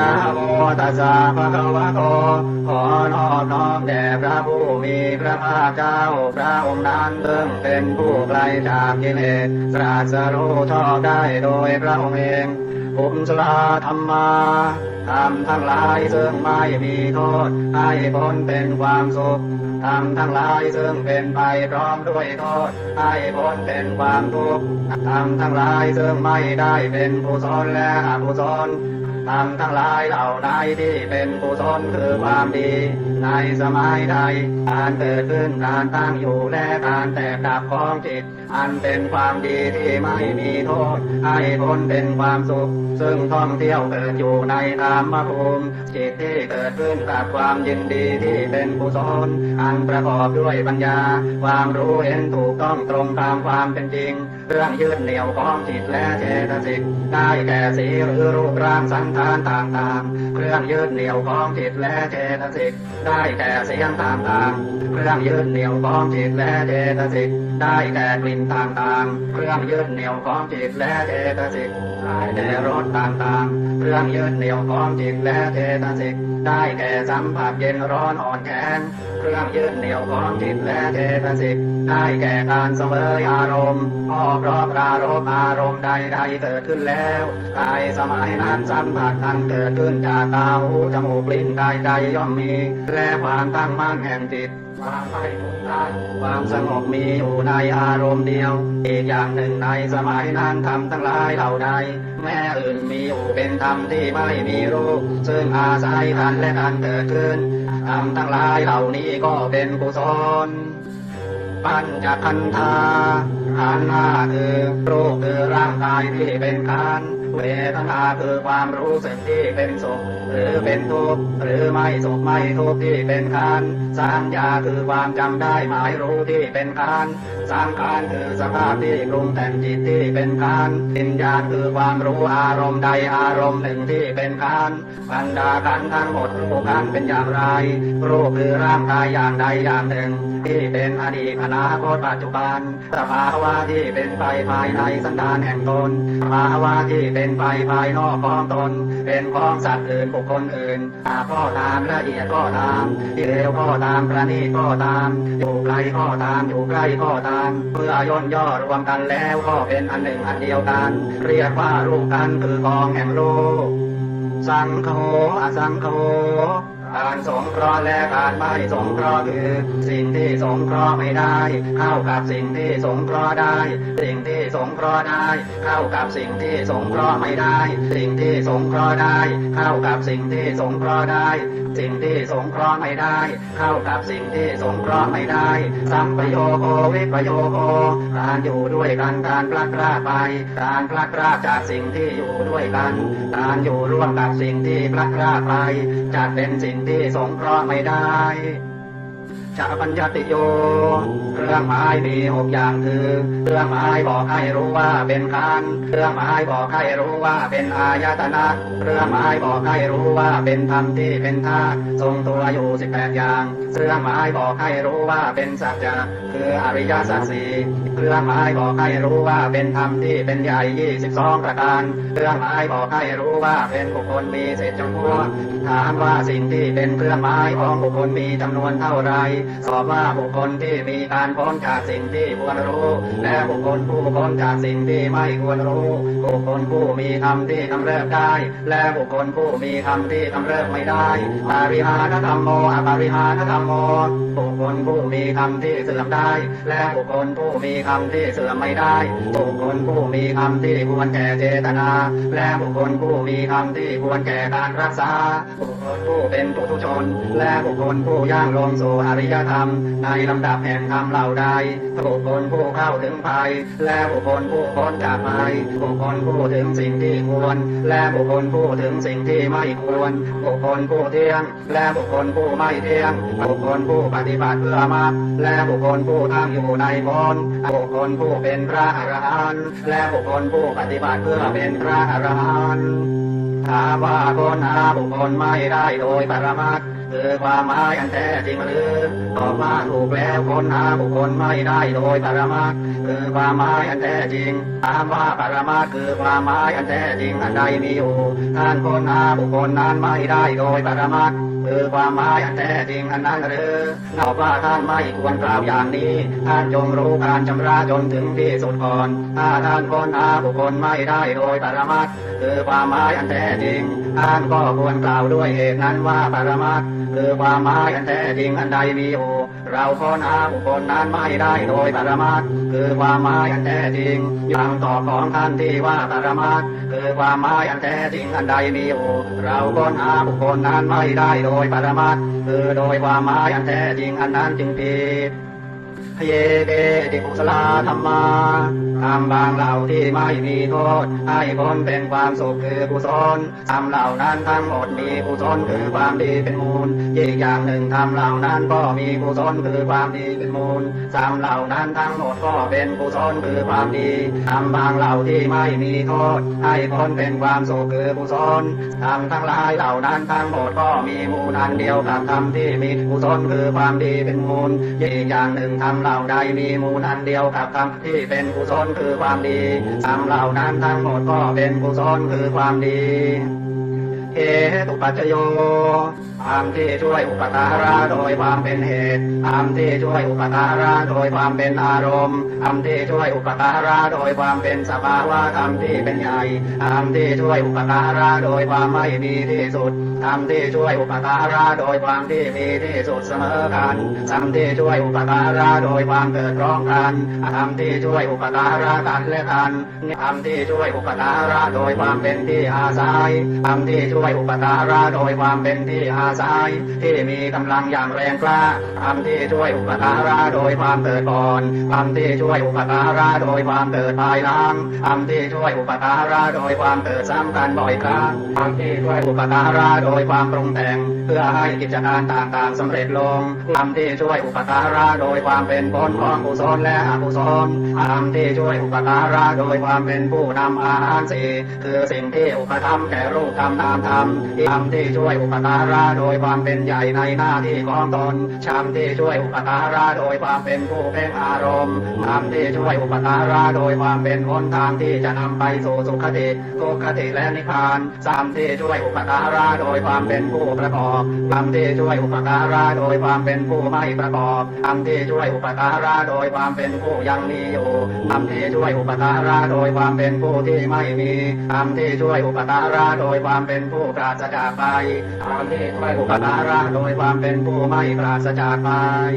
นะโมตัสสะภะคะวะโตขอนอบน้อมแด่พระผู้มีพระภาคเจ้าพระองค์นั้นเพิ่งเป็นผู้ไกลจากกิเลสตรัสรู้ชอบได้โดยพระองค์เองภูมิสลาธรรมาธรรมทั้งหลายซึ่งไม่มีโทษให้พ้นเป็นความสุขธรรมทั้งหลายซึ่งเป็นไปพร้อมด้วยโทษให้พ้นเป็นความทุกข์ธรรมทั้งหลายซึ่งไม่ได้เป็นกุศลและอกุศล ธรรมทั้งหลายเหล่าใดที่เป็นกุศลคือความดี ในสมัยใดการเกิดขึ้นการตั้งอยู่และการแตกดับของจิต อันเป็นความดีที่ไม่มีโทษ ให้พ้นเป็นความสุข ซึ่งท่องเที่ยวเกิดอยู่ในธรรมภูมิจิตที่เกิดขึ้นกับความยินดีที่เป็นกุศลอันประกอบด้วยปัญญา ความรู้เห็นถูกต้องตรงตามความเป็นจริง เรื่องยืดเหนี่ยวของจิตและเจตสิกได้แก่สีหรือรูปร่างสันฐานต่างๆ เครื่องยืดเหนี่ยวของจิตและเจตสิกได้แก่เสียงต่างๆ เครื่องยืดเหนี่ยวของจิตและเจตสิกได้แก่กลิ่นต่างๆ เครื่องยืดเหนี่ยวของจิตและเจตสิกได้แก่รสต่างๆ เครื่องยืดเหนี่ยวของจิตและเจตสิกได้แก่สัมผัสเย็นร้อนอ่อนแข็งเครื่องยืดเหนี่ยวของจิตและเจตสิก ได้แก่การเสวยอารมณ์ออกรอบรารมอารมณ์ใดๆเกิดขึ้นแล้วกายสมัยนั้นสัมผัสนั้นเกิดขึ้นจากตาหูจมูกลิ้นกายใจย่อมมี และความตั้งมั่นแห่งจิตความไม่ฟุ้งซ่านความสงบมีอยู่ในอารมณ์เดียว อีกอย่างหนึ่งในสมัยนั้นทำทั้งหลายเหล่าใดแม้อื่นมีอยู่เป็นธรรมที่ไม่มีรูป ซึ่งอาศัยกันและกันเกิดขึ้นธรรมทั้งหลายเหล่านี้ก็เป็นกุศล ปัญจคันธาขันธ์ห้าคือรูปคือร่างกายที่เป็นขันธ์ เวทนาคือความรู้สึกที่เป็นสุขหรือเป็นทุกข์หรือไม่สุขไม่ทุกข์ที่เป็นขันสัญญาคือความจำได้หมายรู้ที่เป็นขันสังขารคือสภาพที่ปรุงแต่งจิตที่เป็นขันธ์วิญญาณคือความรู้อารมณ์ใดอารมณ์หนึ่งที่เป็นขันบรรดาขันทั้งหมดรูปขันเป็นอย่างไรรูปคือร่างกายอย่างใดอย่างหนึ่ง ที่เป็นอดีตอนาคตปัจจุบันสภาวะที่เป็นไปภายในสันดานแห่งตนสภาวะที่เป็น็นไปภายนอกของตน เป็นของสัตว์อื่นบุคคลอื่นหากก็ตามละเอียดก็ตามที่เร็วก็ตามประณีตก็ตาม อยู่ไกลก็ตามอยู่ใกล้ก็ตามเมื่อย่นย่อรวมกันแล้วก็เป็นอันหนึ่งอันเดียวกัน เรียกว่ารูปกันคือกองแห่งโลกสังโฆอสังโฆ การสงเคราะห์และการไม่สงเคราะห์คือสิ่งที่สงเคราะห์ไม่ได้ เข้ากับสิ่งที่สงเคราะห์ได้ สิ่งที่สงเคราะห์ได้ เข้ากับสิ่งที่สงเคราะห์ไม่ได้ สิ่งที่สงเคราะห์ได้ เข้ากับสิ่งที่สงเคราะห์ได้ สิ่งที่สงเคราะห์ไม่ได้ เข้ากับสิ่งที่สงเคราะห์ไม่ได้ สัมปโยโควิปโยโคการอยู่ด้วยกันการพลัดพรากไป การพลัดพรากจากสิ่งที่อยู่ด้วยกัน การอยู่ร่วมกับสิ่งที่พลัดพรากไปจะเป็นสิ่งที่สงเคราะห์ไม่ได้ จะปัญญติโย เครื่องหมายมีหกอย่างคือ เครื่องหมายบอกให้รู้ว่าเป็นขันเครื่องหมายบอกให้รู้ว่าเป็นอายตนะ เครื่องหมายบอกให้รู้ว่าเป็นธรรมที่เป็นธาตุทรงตัวอยู่สิบแปดอย่าง เครื่องหมายบอกให้รู้ว่าเป็นสัจจะคืออริยสัจสี่เครื่องหมายบอกให้รู้ว่าเป็นธรรมที่เป็นใหญ่ยี่สิบสองประการ เครื่องหมายบอกให้รู้ว่าเป็นบุคคลมีเศษจำพวกถามว่าสิ่งที่เป็นเครื่องหมายของบุคคลมีจำนวนเท่าไรสอบว่าบุคคลที่มีการพ้นจากสิ่งที่ควรรู้ และบุคคลผู้พ้นจากสิ่งที่ไม่ควรรู้ บุคคลผู้มีธรรมที่กำเริบได้ และบุคคลผู้มีธรรมที่กำเริบไม่ได้ปาริหานธรรมโมอปาริหานธรรมโมบุคคลผู้มีธรรมที่เสื่อมได้ และบุคคลผู้มีธรรมที่เสื่อมไม่ได้ บุคคลผู้มีธรรมที่ควรแก่เจตนา และบุคคลผู้มีธรรมที่ควรแก่การรักษา บุคคลผู้เป็นปุถุชน และบุคคลผู้ย่างลงสู่อริยธรรม ในลำดับแห่งธรรมเหล่าใดบุคคลผู้เข้าถึงภัย และบุคคลผู้พ้นจากภัยบุคคลผู้ถึงสิ่งที่ควร และบุคคลผู้ถึงสิ่งที่ไม่ควร บุคคลผู้เที่ยง และบุคคลผู้ไม่เที่ยง บุคคลผู้ปฏิบัติเพื่อมรรคและบุคคลผู้ตั้งอยู่ในผลบุคคลผู้เป็นพระอรหันต์และบุคคลผู้ปฏิบัติเพื่อเป็นพระอรหันต์ถามว่าคนหาบุคคลไม่ได้โดยปรมัตถ์ คือความหมายอันแท้จริงหรือตอบมาถูกแล้วคนหาบุคคลไม่ได้โดยปรมาตคือความหมายอันแท้จริงถามว่าปรมาตคือความหมายอันแท้จริงอันใดมีอยู่ท่านคนหาบุคคลนั้นไม่ได้โดยปรมาต คือความหมายแท้จริงอันนั้นหรือนอกว่าท่านไม่ควรกล่าวอย่างนี้ ท่านจงรู้การชำระจนถึงที่สุดก่อน ถ้าท่านค้นหาบุคคลไม่ได้โดยปรมัตคือความหมายอันแท้จริง ท่านก็ควรกล่าวด้วยเหตุนั้นว่าปรมัตคือความหมายอันแท้จริงอันใดมีอยู่เราค้นหาบุคคลนั้นไม่ได้โดยปรมัตคือความหมายอันแท้จริงอย่างต่อบของท่านที่ว่าปรมัตคือความหมายอันแท้จริงอันใดมีอยู่เราค้นหาบุคคลนั้นไม่ได้โดยยปรมัตคือโดยความหมายอันแท้จริงอันนั้นจึงผิดเยเบติกุสลาธรรมา ทำบางเหล่าที่ไม่มีโทษ ให้ผลเป็นความสุขคือกุศลทำเหล่านั้นทั้งหมดมีกุศลคือความดีเป็นมูลอีกอย่างหนึ่งทำเหล่านั้นก็มีกุศลคือความดีเป็นมูลทำเหล่านั้นทั้งหมดก็เป็นกุศลคือความดีทำบางเหล่าที่ไม่มีโทษ ให้ผลเป็นความสุขคือกุศลทำทั้งหลายเหล่านั้นทั้งหมดก็มีมูลอันเดียวกับธรรมที่มีกุศลคือความดีเป็นมูลอีกอย่างหนึ่งทำเหล่าใดมีมูลอันเดียวกับธรรมที่เป็นกุศลคือความดีทำเหล่านั้นทั้งหมดก็เป็นกุศลคือความดีเหตุปัจจโย ธรรมที่ช่วยอุปการะโดยความเป็นเหตุธรรมที่ช่วยอุปการะโดยความเป็นอารมณ์ธรรมที่ช่วยอุปการะโดยความเป็นสภาวะธรรมที่เป็นใหญ่ธรรมที่ช่วยอุปการะโดยความไม่มีที่สุดธรรมที่ช่วยอุปการะโดยความที่มีที่สุดเสมอกันธรรมที่ช่วยอุปการะโดยความเกิดร้อมกันธรรมที่ช่วยอุปการะกันและกันธรรมที่ช่วยอุปการะโดยความเป็นที่อาศัยธรรมที่ช่วยอุปการะโดยความเป็นที่อาศัยที่มีกำลังอย่างแรงกล้าธรรมที่ช่วยอุปการะโดยความเกิดก่อนธรรมที่ช่วยอุปการะโดยความเกิดภายหลังธรรมที่ช่วยอุปการะโดยความเกิดซ้ำกันบ่อยครั้งธรรมที่ช่วยอุปการะโดยความปรุงแต่ง เพื่อให้กิจการต่างๆสำเร็จลงธรรมที่ช่วยอุปการะโดยความเป็นผลของกุศลและอกุศลธรรมที่ช่วยอุปการะโดยความเป็นผู้นำอาหารสีคือสิ่งที่อุปธรรมแก่รูปธรรมนามธรรมธรรมที่ช่วยอุปการะโดยความเป็นใหญ่ในหน้าที่ของตนชามที่ช่วยอุปการะโดยความเป็นผู้เป็นอารมณ์ธรรมที่ช่วยอุปการะโดยความเป็นหนทางที่จะนำไปสู่สุขติทุกขติและนิพพานสามที่ช่วยอุปการะโดยความเป็นผู้ประกอบธรรมที่ช่วยอุปการะโดยความเป็นผู้ไม่ประกอบธรรมที่ช่วยอุปการะโดยความเป็นผู้ยังมีอยู่ธรรมที่ช่วยอุปการะโดยความเป็นผู้ที่ไม่มีธรรมที่ช่วยอุปการะโดยความเป็นผู้ปราศจากไปธรรมที่ช่วยอุปการะโดยความเป็นผู้ไม่ปราศจากภัย